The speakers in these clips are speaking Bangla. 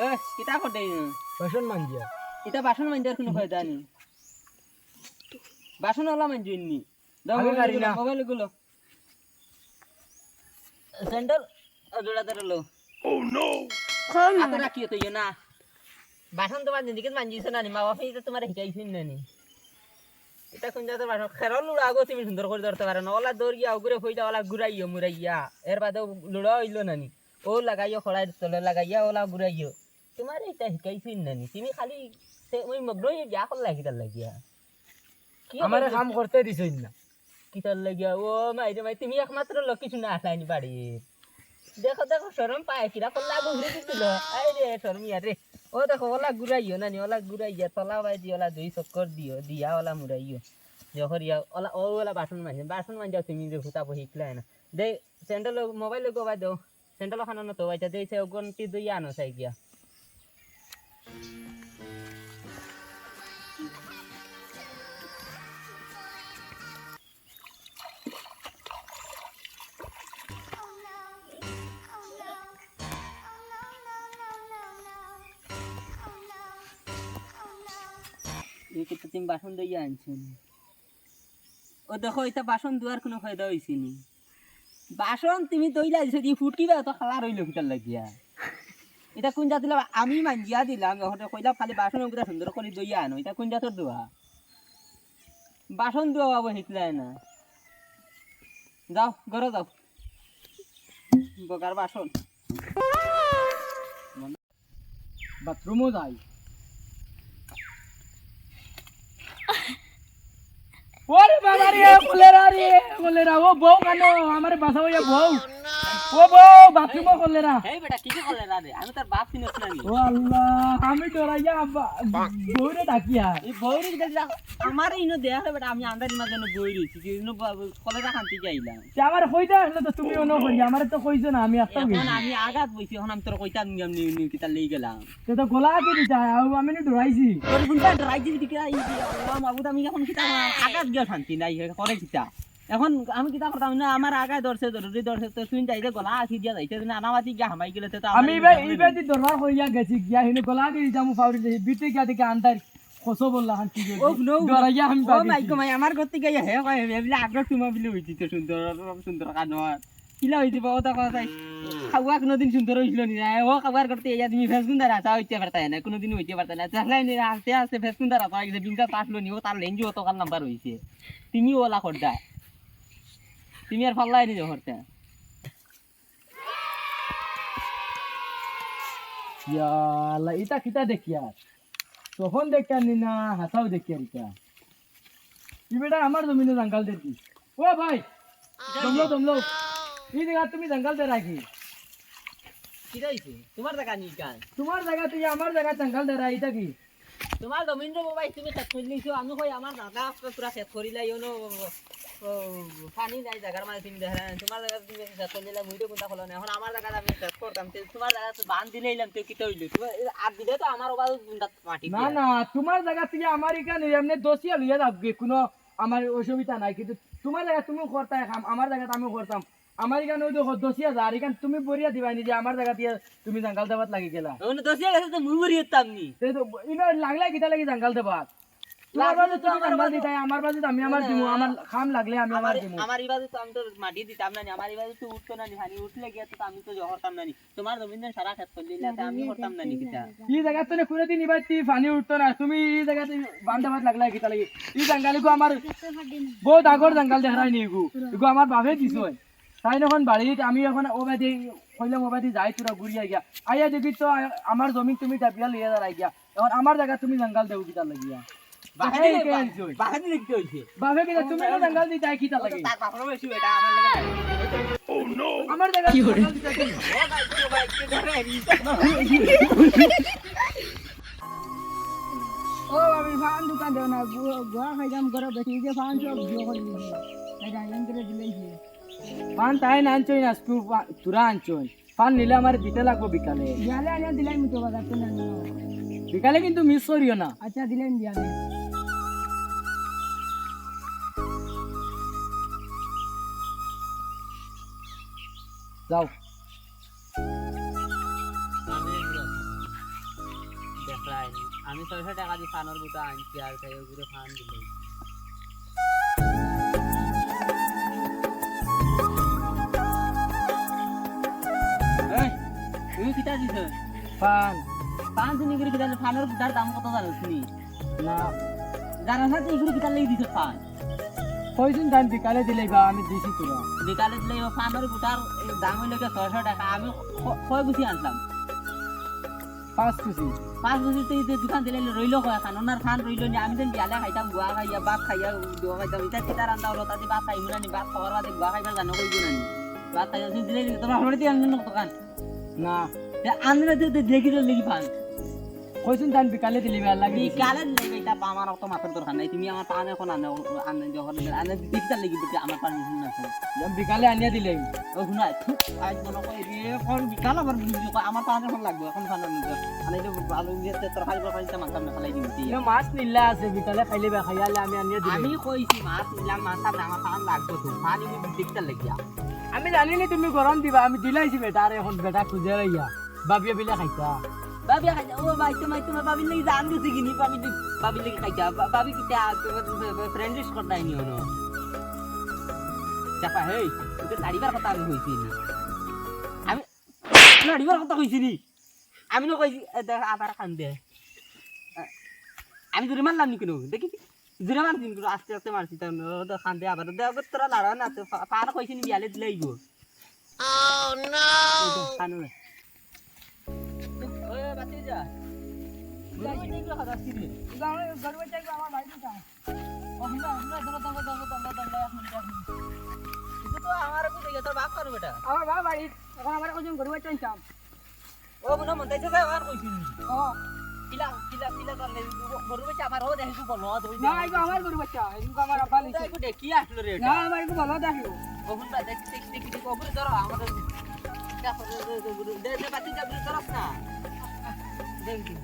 এ কিতা করতে বাসন মাঞ্জিয়া। এটা বাসন মাঞ্জার কোনো ফায়দা নেই বাসন ওলা মাঞ্জুন নি। দাও আমি পারি না। মোবাইলগুলো। স্যান্ডেল জোড়া ধরে লো হাতে রাখিও তো না। বাসন তোমার জিন্দিকে মাঞ্জিছ না নি? মা বাপে এটা তোমার শিকাইছিন না নি? এটা কোন জাতের বাসন খেরল লুড়া আগো তুমি সুন্দর করে ধরতে পারো না ওলা দৌড় গিয়া উগুরে হইতা ওলা ঘুরাইও মুরাইয়া এর বাদে লুড়া হইল না নি? ও লাগাইও খড়াই তলে লাগাইয়া ওলা ঘুরাইও তোমার এটা শিকাইছিন না নি তুমি খালি ওই মগ্ন হয়ে বিয়া করলা কিতার লাগিয়া কি আমারে কাম করতে দিছই না কিতার লাগিয়া ও মাইরে মাই তুমি একমাত্র লোক কিছু না আসাইনি বাড়ি। দেখো দেখো শরম পায় কিরা আগে ঘুরে দিছিল। আই রে শরম ইয়া রে। ও দেখো ওলা ঘুরাইও নানি ওলা ঘুরাইয়া তলা বাই দি ওলা দুই চক্কর দিও দিয়া ওলা মুরাইও যখন ইয়া ওলা ও ওলা বাসন মাঝে বাসন মাঝে তুমি যে হুতা বহি শিখলাই না দে স্যান্ডেল মোবাইল গোবাই দাও স্যান্ডেল খানা নতো বাইটা দে সে গন্তি দুই আনো চাই গিয়া। তুমি বাসন দইয়া আনছো ও দেখো, এটা বাসন দুয়ার কোনো ফায়দা হয়েছে বাসন তুমি দইলা দিছো দিয়ে ফুটকিবা তো খালা রইল কিটার লাগিয়া? এটা কোন জাত আমি মাঞ্জিয়া দিলাম ওখানে কইলাম খালি বাসন ওগুলা সুন্দর করে দইয়া আনো, এটা কোন জাতের দোয়া? বাসন দোয়া বাবু হিতলাই না। যাও, ঘরে যাও। বগার বাসন। বাথরুমও যাই। ওরে বাবা রে কলেরা রে কলেরা ও বউ কেন? আমার বাসা হইয়া বউ। ও বউ বাথরুমও কলেরা এই বেটা কি করলে রে আমি তার বাপ চিনস না ও আল্লাহ আমি ডরাইয়া বউরে ডাকিয়া এই বইরি দেখলা আমার ইনো দেয়া বেটা আমি আন্দাজ মাঝে বই রইছি যে ইনো কলেরা শান্তি যাইলাম যে আমার কইতা আসলে তো তুমি অন্য করি আমার তো কইছো না আমি আসতাম এখন আমি আঘাত বইছি এখন আমি তোর কইতাম নিয়ম নিউ নিউ কিতা লই গেলাম। সে তো গোলা কি দিতা আমি না ডরাইছি। তোর কোনটা রাইজি দিকে আই আল্লাহ মাবুদ আমি এখন কিতা আঘাত গিয়া শান্তি নাই করে কিতা এখন আমি কিতা করতাম না আমার আগায় ধরছে ধরে ধরছে তো তুই যাইতে গলা আখি দিয়া যাইতে না আনামাতি গিয়া হামাই গেলে তো আমি এবার এইবার দি দরবার কইয়া গেছি গিয়া হিনে গোলা কি দিতা মু ফাউরি দেই বিতে গিয়া দেখে আন্দার খসো বললা হান কি ও নো ডরাইয়া আমি ও মাই গো মাই আমার গতি গাইয়া হে কয় এবিলা আগ্রহ তোমা বিলে হইছি তো সুন্দর সুন্দর কানোয়ার কিলা হইছে বাবা তা কথা খাওয়া কোনোদিন সুন্দর হইছিল নি না ও খাবার করতে ইয়া তুমি ফেসবুক দ্বারা আসা হইতে পারতা না কোনোদিন হইতে পারতা না তাহলে নি আস্তে আস্তে ফেসবুক দ্বারা আসা গেছে বিনটা আসলো নি ও তার লেঞ্জু অত কাল নাম্বার হইছে তুমি ওলা করদা তুমি আর ফাল্লাই নি জহরটা ইয়া আল্লাহ ইটা কিটা দেখিয়া তখন দেখিয়া নি না হাসাও দেখিয়া রিটা ই বেটা আমার জমিনে জঙ্গল দেখি। ও ভাই দমলো দমলো। এই জায়গা তুমি জঙ্গল দে রাখি কি তোমার জায়গা নি তোমার জায়গা থেকে আমার জায়গা জঙ্গল দে রাখি এটা কি? তোমার জমিন বাবাই তুমি সেট করে নিছো আমি কই আমার দাদা পুরা সেট করিলাই ইনো পানি নাই জায়গার মাঝে তুমি দেখা তোমার জায়গা তুমি সেট করে দিলাম মুইটো কোনটা খোলা না এখন আমার জায়গা আমি সেট করতাম তে তোমার জায়গা তো বান দিলেইলাম তো কি হইল। আর দিলে তো আমার ওবাল মাটি না না তোমার জায়গা থেকে আমার এখানে এমনি দোষিয়া লইয়া যাবে কোনো আমার অসুবিধা নাই। কিন্তু তোমার জায়গা তুমি করতে কাম আমার জায়গাতে আমি করতাম আমার এখানে ওই দেখো দোষিয়া যা আর এখানে তুমি বরিয়া দিবা নি যে আমার জায়গা দিয়ে তুমি জঙ্গল দেবাত লাগি গেলা। ওন দোষিয়া গেছে তো মুই মরি হতাম নি। সেই তো ইনো লাগলে কিটা লাগি জঙ্গল দেবাত তোমার বাজে তুমি জঙ্গল দিতাই আমার বাজে আমি আমার দিমু আমার খাম লাগলে আমি আমার দিমু। আমার ইবাদে তো আমি তো মাটি দিতাম না নি, আমার ইবাদে তো উঠতো না নি হানি উঠলে গিয়া তো আমি তো জহরতাম না নি। তোমার জমিন সারা খেত করে দিলে তো আমি করতাম না নি কিটা এই জায়গা তো কোনো দিন এবার তুই পানি উঠতো না তুমি এই জায়গাতে বান্ধাবাদ লাগলে কিটা লাগি। এই জঙ্গল গো আমার বহুত আগর জঙ্গল দেখাই নি এগু এগু আমার বাপে দিছ। তাই যখন বাড়িত আমি এখন ওবাদি কইলাম ওবাদি যাই তোরা ঘুরিয়া গিয়া। আইয়া দেখি তো আমার জমি তুমি ডাবিয়া লইয়া দাঁড়াই গিয়া এখন আমার জায়গা তুমি জঙ্গল দেও কিটা লাগিয়া আমার লাগে? আমার জায়গা জঙ্গল দিতে কি? ও আমি ফান দোকান দেও না গোয়া খাইলাম ঘরে বেশি যে ফান সব করে তাই করে দিলেইছি পান তাই না আনছই না স্কুল তুরা আনছই পান নিলে আমার দিতে লাগবো বিকালে। দিয়ালে আনিয়া দিলাই মুতো বাজার তো না বিকালে কিন্তু মিস করিও না। আচ্ছা দিলেন দিয়ালে যাও। আমি ছয়শো টাকা দিয়ে ফানোর গুটা আনছি আর তাই ওগুলো ফান দিলে তুমি কিতা দিছ? পান। কিতা দাম কত না। জানা কিতা লেগে দিছ বিকালে দিলে বা আমি দিছি তোরা বিকালে দিলে ফানোর গুটার দাম হইলে ছয়শো টাকা আমি কয় গুছি আনলাম। পাঁচ খুশি পাঁচ বছর যে দোকান দিলে রইল কয় খান ওনার খান রইল নি আমি যেন বিয়ালে খাইতাম গুয়া খাইয়া বাপ খাইয়া দুয়া খাইতাম এটা কিতা রান্না হলো তাতে বাপ খাইব না নি বাপ খাওয়ার বাদে গুয়া খাইবার জানো কইব না নি বাপ খাইয়া দিলে তোমার হমড়ে দিয়ে আনবেন দোকান। না। তো দেখি তো লিখবান। কইসুন তান বিকালে দিলে বা লাগি। বিকালে এটা আমার অত মাথার দরকার নাই। তুমি আমার পান এখন আনো আনে যখন আনে দেখতে লাগি বলতে আমার পান শুনে আছে বিকালে আনিয়া দিলে ও শুনা আজ মনে কই রে এখন বিকাল কয় আমার পান এখন লাগবে এখন পান নিতে আনে তো ভালো দিয়ে তরকারি তরকারি মানতাম না খালাই দিতে মাছ নিলা আছে বিকালে খাইলে বা খাইয়ালে আমি আনিয়া দিলে আমি কইছি মাছ নিলাম মাছ না আমার পান লাগবে তো পানি দেখতে লাগিয়া আমি জানিলে তুমি গরম দিবা আমি দিলাইছি বেটা আর এখন বেটা খুঁজে রাইয়া বাবিয়া বিলে খাইতা খাইছা ও ভাই তোমার তোমার বাবির লাগি জান গেছে কিনি বাবি বাবি লাগি খাইছা। বাবি কিটা তোমার ফ্রেন্ড লিস্ট করতে আইনি হনো চাপা হেই তোকে লাড়িবার কথা আমি কইছি নি। আমি কথা কইছি নি। আমি না কইছি আবার খান দে। আমি জোরে মারলাম নি কেন? দেখি জোরে মারছি কিন্তু আস্তে আস্তে মারছি তাই তো খান দে আবার দেখ তোরা লাড়া না পার কইছি নি বিয়ালে দিলে আইব Oh no! আমার তো বাবা বাড়ি এখন আমার কজন গরু চাই। চাম ও মনে মন যাই আর কইছিস ও কিলা কিলা কিলা করলে গরু বেচা আমার ও দেখি বলো ধই না এগো আমার গরু বাচ্চা এগো আমার আব্বা লিছে দেখো দেখি আসলো রে না আমার এগো ভালো দেখো ও হুনা দেখি দেখি দেখি ও ধরো আমাদের দেখো দে দে বাতি যা বুঝ ধরস না দেখি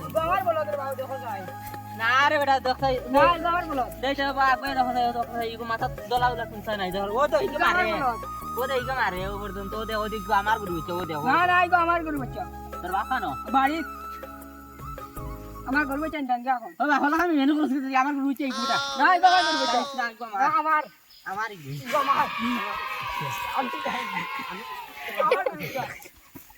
এগো আমার বলো তোর বাবা দেখো যাই না রে বেটা দেখাই না এগো আমার বলো দেখ বাপ কই দেখো দেখো ইগো মাথা দলা দলা শুনছ নাই দেখো ও তো ইগো মারে ও দে ইগো মারে ও পর্যন্ত ও দে ও দিগো আমার গরু হচ্ছে ও দেখো না না এগো আমার গরু বাচ্চা তোর বাপ খানো বাড়ি আমার গরু চাই টান এখন ও বাপ আমি মেনু করছি আমার গরু হচ্ছে ইগোটা না এগো আমার গরু বাচ্চা না ইগো না আমার আমার আমার ইগো আমার আন্টি দেখ